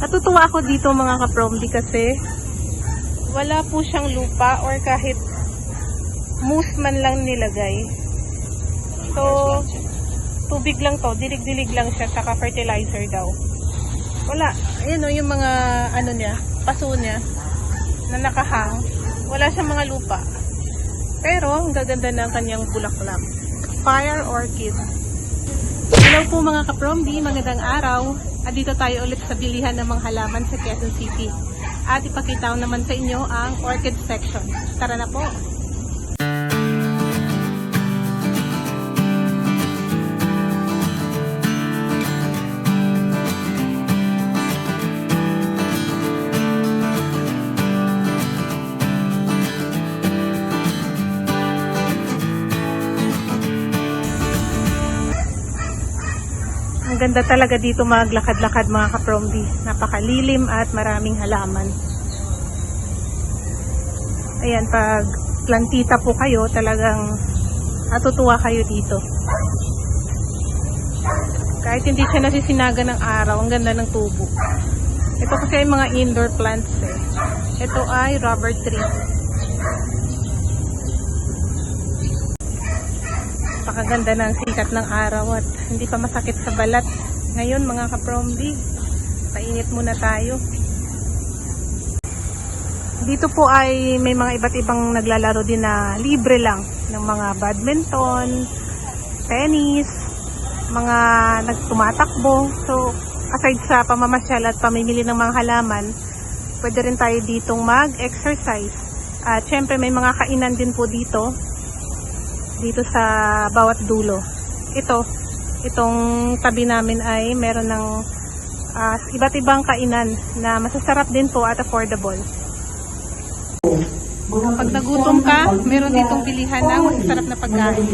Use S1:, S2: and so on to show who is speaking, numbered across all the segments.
S1: Natutuwa ako dito mga kapromdi kasi wala po siyang lupa or kahit moose man lang nilagay. So, tubig lang to, dilig-dilig lang siya, saka fertilizer daw. Wala. Ayan o, yung mga ano niya, paso niya, na nakahang. Wala siyang mga lupa. Pero, ang gaganda ng kanyang bulaklak. Fire orchid. Hello po mga kapromdi, magandang araw. At dito tayo ulit sa bilihan ng mga halaman sa Quezon City. At ipakita ko naman sa inyo ang orchid section. Tara na po! Ganda talaga dito maglakad-lakad mga kapromdi. Napakalilim at maraming halaman. Ayan, pag plantita po kayo, talagang natutuwa kayo dito. Kahit hindi siya nasisinaga ng araw, ang ganda ng tubo. Ito kasi ay mga indoor plants eh. Ito ay rubber tree. Napakaganda ng sikat ng araw at hindi pa masakit sa balat. Ngayon mga kapromdi, painit muna tayo. Dito po ay may mga iba't ibang naglalaro din na libre lang ng mga badminton, tennis, mga nagtumatakbo. So, aside sa pamamasyal at pamimili ng mga halaman, pwede rin tayo ditong mag-exercise. At syempre may mga kainan din po dito dito sa bawat dulo. Ito, itong tabi namin ay meron ng ah, iba't ibang kainan na masasarap din po at affordable. Pag nagutom ka, meron ditong bilihan ng masasarap na pagkain.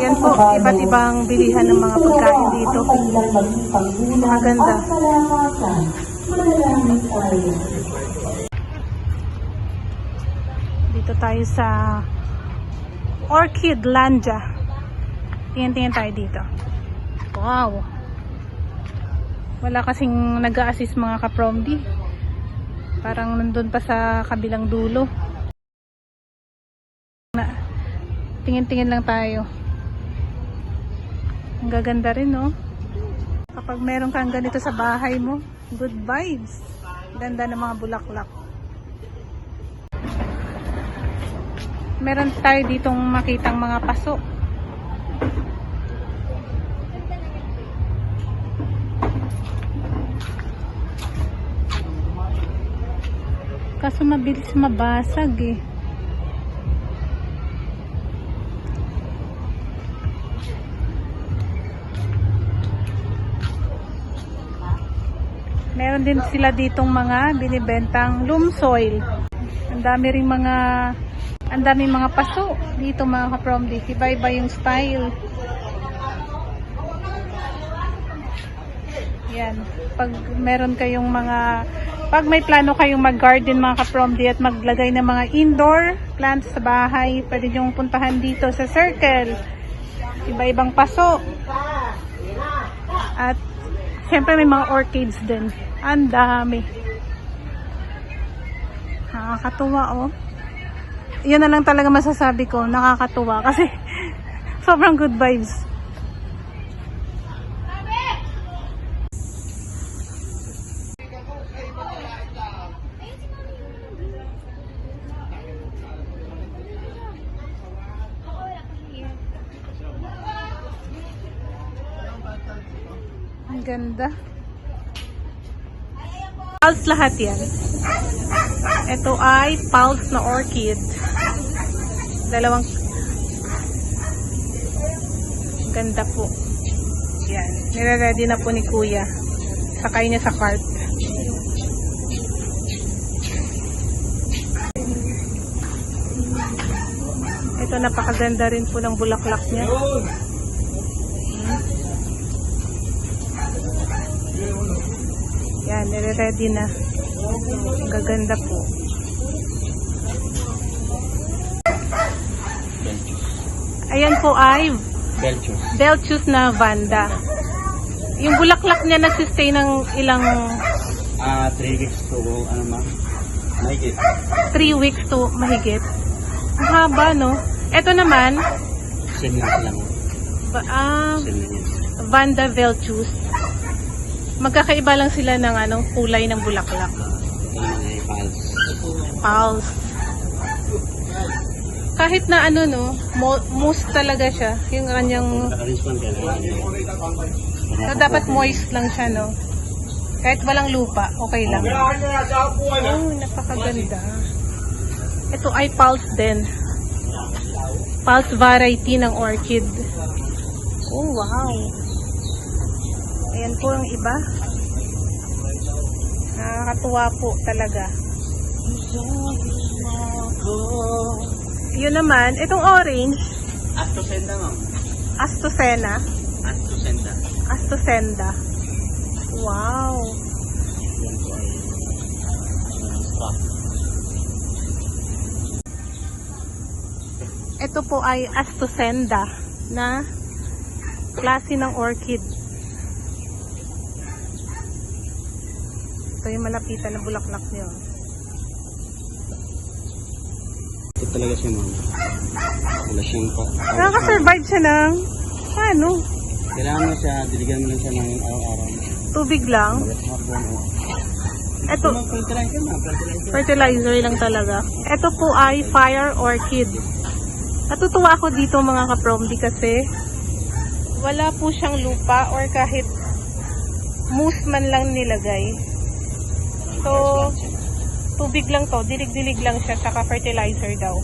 S1: Yan po, iba't ibang bilihan ng mga pagkain dito. Maganda. Dito tayo sa Orchid Lanja. Tingin-tingin tayo dito. Wow! Wala kasing nag assist mga kapromdi. Parang nandun pa sa kabilang dulo. Tingin-tingin lang tayo. Ang gaganda rin, no? Kapag meron kang ganito sa bahay mo, good vibes. Ganda ng mga bulaklak. Meron tayo ditong makitang mga paso. Kaso mabilis mabasag eh. Meron din sila ditong mga binibentang loam soil. Ang dami ring mga ang dami mga paso dito mga kapromdi. Iba-iba yung style. Yan. Pag meron kayong mga pag may plano kayong mag-garden mga kapromdi at maglagay ng mga indoor plants sa bahay, pwede nyo puntahan dito sa circle. Iba-ibang paso. At syempre may mga orchids din. Ang dami. Nakakatuwa oh. Yun na lang talaga masasabi ko, nakakatuwa kasi sobrang good vibes. Ang ganda. Pulse lahat yan. Ito ay pulse na orchid. Dalawang ganda po. Yan. Nire-ready na po ni Kuya. Sakay niya sa cart. Ito napakaganda rin po ng bulaklak niya. Hmm. Yan, nire-ready na. Ang gaganda po. Ayan po ay
S2: Belchus.
S1: Belchus na Vanda. Yung bulaklak niya nagsistay ng ilang
S2: Ah, 3 weeks to, ano ma'am? Mahigit.
S1: 3 weeks to mahigit. Ang haba, no? Ito naman,
S2: Same lang
S1: ba- ah. Vanda Velchus. Magkakaiba lang sila ng anong kulay ng bulaklak.
S2: Pulse.
S1: Kahit na ano no, mo- mousse talaga siya. Yung kanyang, so dapat moist lang siya no. Kahit walang lupa, okay lang. Oh, napakaganda. Ito ay pulse din. Pulse variety ng orchid. Oh, wow. Ayan po ang iba. Nakakatuwa po talaga. Yun naman, itong orange,
S2: Astosenda ma'am.
S1: Astocena.
S2: Astosenda.
S1: Astocenda. Wow.
S2: Yan po ay strap.
S1: Ito po ay Astocenda na klase ng orchid. Ito yung malapitan na bulaklak niyo.
S2: Ito talaga siya ma'am. Wala siyang pa.
S1: Nakaka-survive siya ng ano,
S2: Kailangan mo siya, diligan mo lang siya ng araw-araw.
S1: tubig lang.
S2: Bagat hapon o.
S1: Ito,
S2: fertilizer. fertilizer
S1: lang talaga. Ito po ay fire orchid. Natutuwa ako dito mga kapromdi kasi wala po siyang lupa or kahit mousse man lang nilagay. So, tubig lang to, dilig-dilig lang siya, saka fertilizer daw.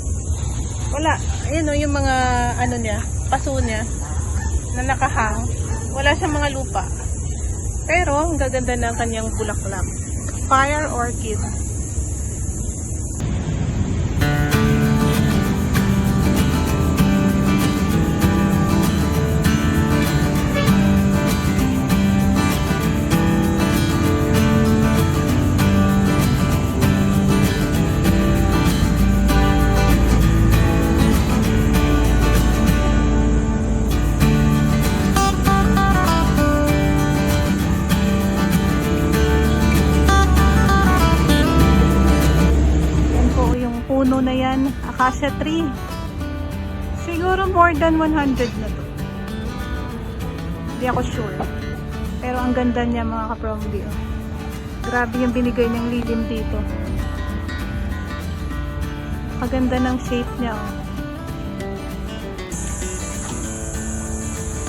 S1: Wala, ayun o, yung mga ano niya, paso niya, na nakahang, wala siyang mga lupa. Pero, ang gaganda ng kanyang bulaklak. Fire orchid. Acacia tree. Siguro more than 100 na to. Hindi ako sure. Pero ang ganda niya mga kapromdi. Oh. Grabe yung binigay niyang lilim dito. Maganda ng shape niya. Oh.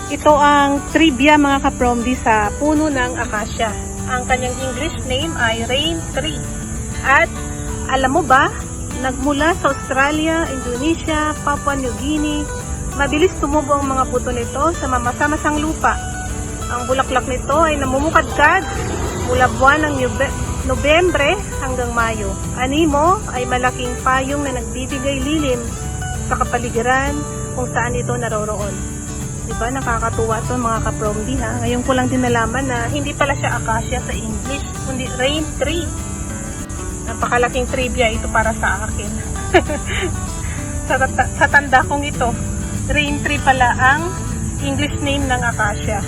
S1: Ito ang trivia mga kapromdi sa puno ng acacia. Ang kanyang English name ay rain tree. At alam mo ba, nagmula sa Australia, Indonesia, Papua New Guinea, mabilis tumubo ang mga buto nito sa mamasamasang lupa. Ang bulaklak nito ay namumukadkad mula buwan ng Nobyembre hanggang Mayo. Animo ay malaking payong na nagbibigay lilim sa kapaligiran kung saan ito naroroon. Diba, nakakatuwa to mga kapromdi ha. Ngayon ko lang din nalaman na hindi pala siya acacia sa English, kundi rain tree. Napakalaking trivia ito para sa akin. sa, sa tanda kong ito, rain tree pala ang English name ng acacia.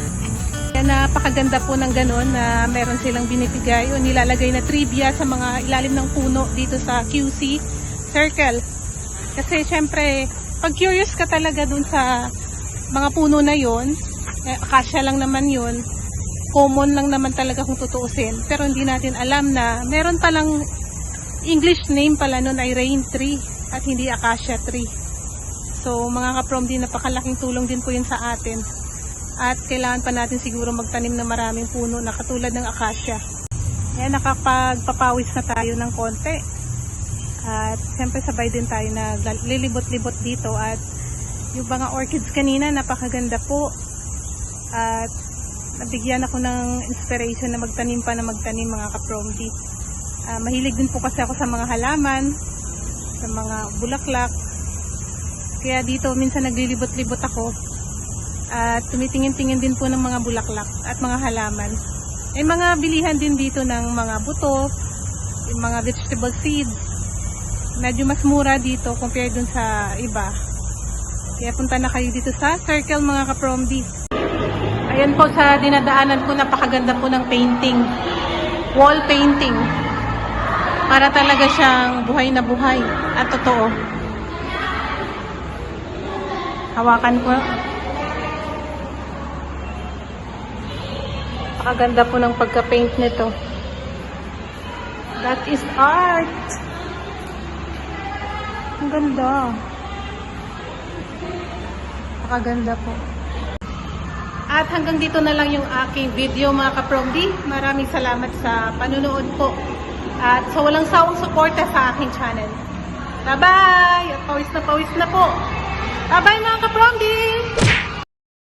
S1: Kaya napakaganda po ng ganun na meron silang binibigay o nilalagay na trivia sa mga ilalim ng puno dito sa QC Circle. Kasi syempre, pag curious ka talaga dun sa mga puno na yon, eh, acacia lang naman yun, common lang naman talaga kung tutuusin. Pero hindi natin alam na meron palang English name pala nun ay rain tree at hindi acacia tree. So mga kaprom din napakalaking tulong din po yun sa atin. At kailangan pa natin siguro magtanim ng maraming puno na katulad ng acacia. Kaya nakapagpapawis na tayo ng konti. At siyempre sabay din tayo na lilibot-libot dito at yung mga orchids kanina napakaganda po. At nabigyan ako ng inspiration na magtanim pa na magtanim mga kapromdi. Ah, mahilig din po kasi ako sa mga halaman, sa mga bulaklak. Kaya dito minsan naglilibot-libot ako. At tumitingin-tingin din po ng mga bulaklak at mga halaman. May mga bilihan din dito ng mga buto, yung mga vegetable seeds. Medyo mas mura dito compared dun sa iba. Kaya punta na kayo dito sa Circle mga kapromdi. Ayan po sa dinadaanan ko, napakaganda po ng painting. wall painting. Para talaga siyang buhay na buhay at totoo. Hawakan ko. Pakaganda po ng pagka-paint nito. That is art. Ang ganda. Pakaganda po. At hanggang dito na lang yung aking video mga kapromdi. Maraming salamat sa panunood po. At sa walang sawang suporta sa aking channel. Bye-bye! At pawis na pawis na po. Bye-bye mga kapromdi!